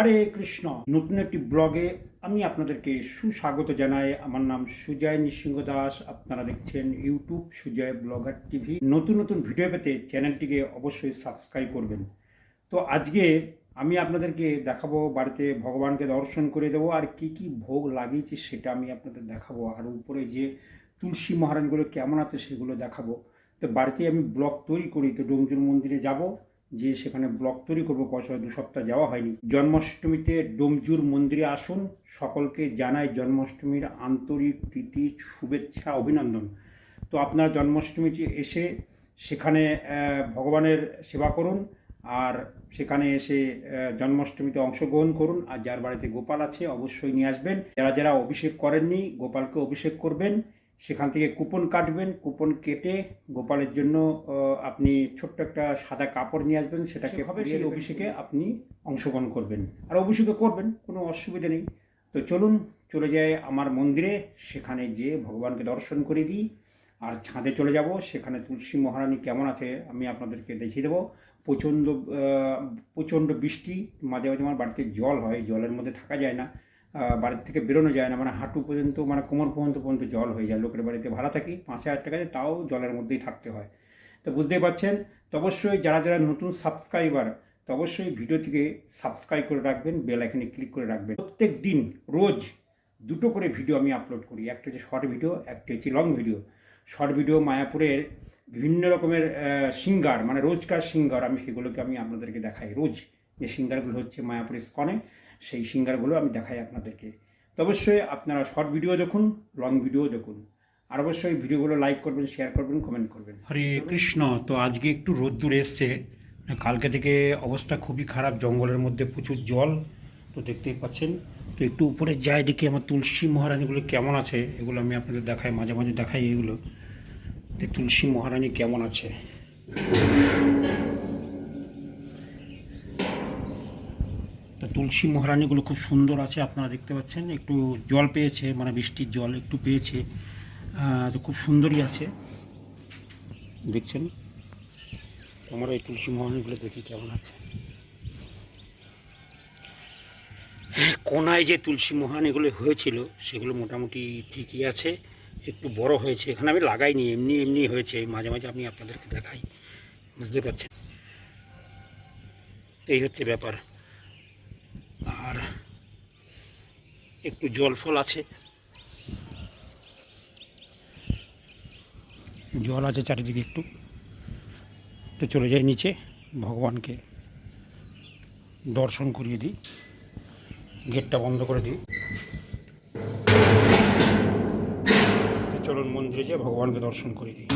হরে কৃষ্ণ। নতুন একটি ব্লগে আমি আপনাদেরকে সুস্বাগত জানাই। আমার নাম সুজয় নৃসিংহ দাস। আপনারা দেখছেন ইউটিউব সুজয় ব্লগার টিভি। নতুন নতুন ভিডিও পেতে চ্যানেলটিকে অবশ্যই সাবস্ক্রাইব করবেন। তো আজকে আমি আপনাদেরকে দেখাবো, বাড়িতে ভগবানকে দর্শন করে দেবো আর কি কি ভোগ লাগিয়েছি সেটা আমি আপনাদের দেখাবো। আর উপরে যে তুলসী মহারাজগুলো কেমন আছে সেগুলো দেখাবো। তো বাড়িতে আমি ব্লগ তৈরি করি। তো ডোমজুর মন্দিরে যাব। যে সেখানে ব্লক তৈরি করব কষা দু সপ্তাহ যাওয়া হয়নি। জন্মাষ্টমীতে ডোমজুর মন্দিরে আসুন। সকলকে জানাই জন্মাষ্টমীর আন্তরিক প্রীতি, শুভেচ্ছা, অভিনন্দন। তো আপনার জন্মাষ্টমীতে এসে সেখানে ভগবানের সেবা করুন আর সেখানে এসে জন্মাষ্টমীতে অংশগ্রহণ করুন। আর যার বাড়িতে গোপাল আছে, অবশ্যই নিয়ে আসবেন। যারা যারা অভিষেক করেননি, গোপালকে অভিষেক করবেন। সেখান থেকে কুপন কাটবেন কুপন কেটে গোপালের জন্য আপনি ছোট্ট একটা সাদা কাপড় নিয়ে আসবেন সেটাকে সেই অভিষেকে আপনি অংশগ্রহণ করবেন। আর অভিষেকও করবেন কোনো অসুবিধা নেই। তো চলুন চলে যাই আমার মন্দিরে সেখানে যে ভগবানকে দর্শন করে দিই। আর ছাদে চলে যাব সেখানে তুলসী মহারানী কেমন আছে আমি আপনাদেরকে দেখিয়ে দেবো। প্রচণ্ড প্রচণ্ড বৃষ্টি মাঝে মাঝে আমার বাড়িতে জল হয় জলের মধ্যে থাকা যায় না। বাড়ির থেকে বেরোনো যায় না। মানে হাঁটু পর্যন্ত মানে কোমর পর্যন্ত পর্যন্ত জল হয়ে যায়। লোকের বাড়িতে ভাড়া থাকি, পাঁচ হাজার টাকা তাও জলের মধ্যেই থাকতে হয়। তো বুঝতেই পারছেন? তো অবশ্যই যারা যারা নতুন সাবস্ক্রাইবার তো অবশ্যই ভিডিওটিকে সাবস্ক্রাইব করে রাখবেন বেল আইকনে ক্লিক করে রাখবেন। প্রত্যেক দিন, রোজ দুটো করে ভিডিও আমি আপলোড করি। একটা হচ্ছে শর্ট ভিডিও একটা হচ্ছে লং ভিডিও শর্ট ভিডিও মায়াপুরের বিভিন্ন রকমের সিঙ্গার মানে রোজকার সিঙ্গার আমি সেগুলোকে আমি আপনাদেরকে দেখাই। রোজ যে সিঙ্গারগুলো হচ্ছে মায়াপুরের স্কনে সেই সিঙ্গারগুলো আমি দেখাই আপনাদেরকে। তো অবশ্যই আপনারা শর্ট ভিডিও দেখুন লং ভিডিও দেখুন। আর অবশ্যই ভিডিওগুলো লাইক করবেন শেয়ার করবেন কমেন্ট করবেন। হরে কৃষ্ণ। তো আজকে একটু রোদ্দুর এসছে। কালকে থেকে অবস্থা খুবই খারাপ, জঙ্গলের মধ্যে প্রচুর জল। তো দেখতেই পাচ্ছেন। তো একটু উপরে যাই দেখি আমার তুলসী মহারানীগুলো কেমন আছে, এগুলো আমি আপনাদের দেখাই, মাঝে মাঝে দেখাই এগুলো। তুলসী মহারানী কেমন আছে। তুলসী মহারানীগুলো খুব সুন্দর আছে, আপনারা দেখতে পাচ্ছেন। একটু জল পেয়েছে মানে বৃষ্টির জল একটু পেয়েছে। তো খুব সুন্দরই আছে। দেখছেন? আমরা এই তুলসী মহারানীগুলো দেখি কেমন আছে। কোনায় যে তুলসী মহারানীগুলো হয়েছিল, সেগুলো মোটামুটি ঠিকই আছে। একটু বড় হয়েছে, এখানে আমি লাগাইনি, এমনি এমনি হয়েছে। মাঝে মাঝে আমি আপনাদেরকে দেখাই। বুঝতে পারছেন? এই হচ্ছে ব্যাপার আর একটু জল ফল আছে। জল আছে চারিদিকে একটু। তো চলে যাই নিচে ভগবানকে দর্শন করিয়ে দিই। গেটটা বন্ধ করে দিই। চলুন মন্দিরে যেয়ে ভগবানকে দর্শন করে দিই।